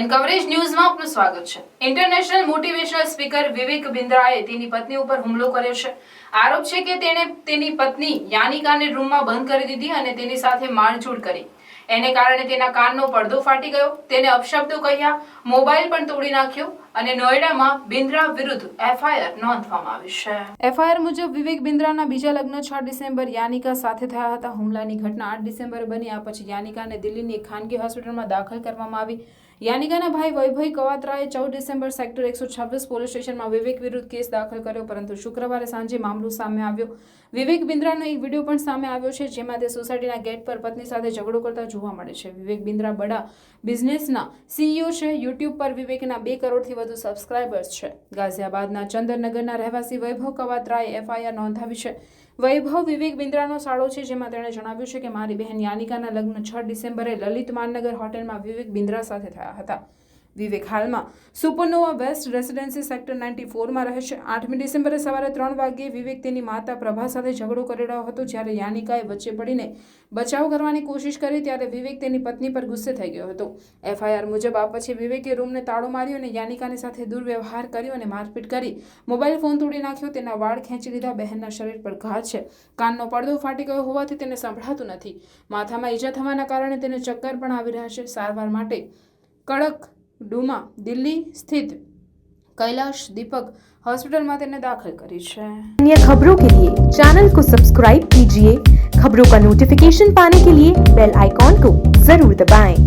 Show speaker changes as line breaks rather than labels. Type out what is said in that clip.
N coverage ન્યૂઝમાં આપનું સ્વાગત છે. ઇન્ટરનેશનલ મોટિવેશનલ સ્પીકર વિવેક બિન્દ્રાએ તેની પત્ની ઉપર હુમલો કર્યો છે. આરોપ છે કે તેણે તેની પત્ની યાનિકાને રૂમમાં બંધ કરી દીધી અને તેની સાથે મારઝૂડ કરી. એને કારણે તેના કાનનો પડદો ફાટી ગયો. તેને અપશબ્દો કહ્યા, મોબાઈલ પણ તોડી નાખ્યો અને નોએડામાં બિન્દ્રા વિરુદ્ધ એફઆઈઆર નોંધવામાં આવી છે. એફઆઈઆર મુજબ વિવેક બિન્દ્રાના બીજા લગ્ન છ ડિસેમ્બર યાનિકા સાથે થયા હતા. હુમલાની ઘટના આઠ ડિસેમ્બર બની, આ પછી યાનિકાને દિલ્હીની એક ખાનગી હોસ્પિટલમાં દાખલ કરવામાં આવી. યાનિકાના ભાઈ વૈભવ કવાત્રાએ ચૌદ ડિસેમ્બર સેક્ટર એકસો છવ્વીસ પોલીસ સ્ટેશનમાં વિવેક વિરુદ્ધ કેસ દાખલ કર્યો, પરંતુ શુક્રવારે સાંજે મામલો સામે આવ્યો. વિવેક બિન્દ્રાનો એક વીડિયો પણ સામે આવ્યો છે, જેમાં તે સોસાયટીના ગેટ પર પત્ની સાથે ઝઘડો કરતા જોવા મળે છે. વિવેક બિન્દ્રા બડા બિઝનેસના સીઈઓ છે, યુટ્યુબ પર વિવેકના બે કરોડથી વધુ સબસ્ક્રાઇબર્સ છે. ગાઝિયાબાદના ચંદ્રનગરના રહેવાસી વૈભવ કવાત્રાએ એફઆઈઆર નોંધાવી છે. વૈભવ વિવેક બિંદ્રાનો સાળો છે, જેમાં તેણે જણાવ્યું છે કે મારી બહેન યાનિકાના લગ્ન છ ડિસેમ્બરે લલિત માનનગર હોટેલમાં વિવેક બિંદ્રા સાથે થયા હતા. વિવેક હાલમાં. Supernova west residency sector ninety ફોરમાં રહે છે. આઠમી ડિસેમ્બરે સવારે ત્રણ વાગ્યે વિવેક તેની માતા પ્રભા સાથે ઝઘડો કરી રહ્યો હતો. જ્યારે યાનિકાએ વચ્ચે પડીને બચાવ કરવાની કોશિશ કરી ત્યારે વિવેક તેની પત્ની પર ગુસ્સે થઈ ગયો હતો. એફઆઈઆર મુજબ આ પછી વિવેકે રૂમને તાળો માર્યો અને યાનિકાની સાથે દુર્વ્યવહાર કર્યો અને મારપીટ કરી. મોબાઈલ ફોન તોડી નાખ્યો. તેના વાળ ખેંચી લીધા. બહેનના શરીર પર ઘા છે. કાનનો પડદો ફાટી ગયો હોવાથી તેને સંભળાતું નથી. માથામાં ઈજા થવાના કારણે તેને ચક્કર પણ આવી રહ્યા છે. સારવાર માટે કડક ડુમા દિલ્હી સ્થિત कैलाश दीपक हॉस्पिटल में તેને દાખલ કરી છે
अन्य खबरों के लिए चैनल को सब्सक्राइब कीजिए खबरों का नोटिफिकेशन पाने के लिए बेल आइकॉन को जरूर दबाएं।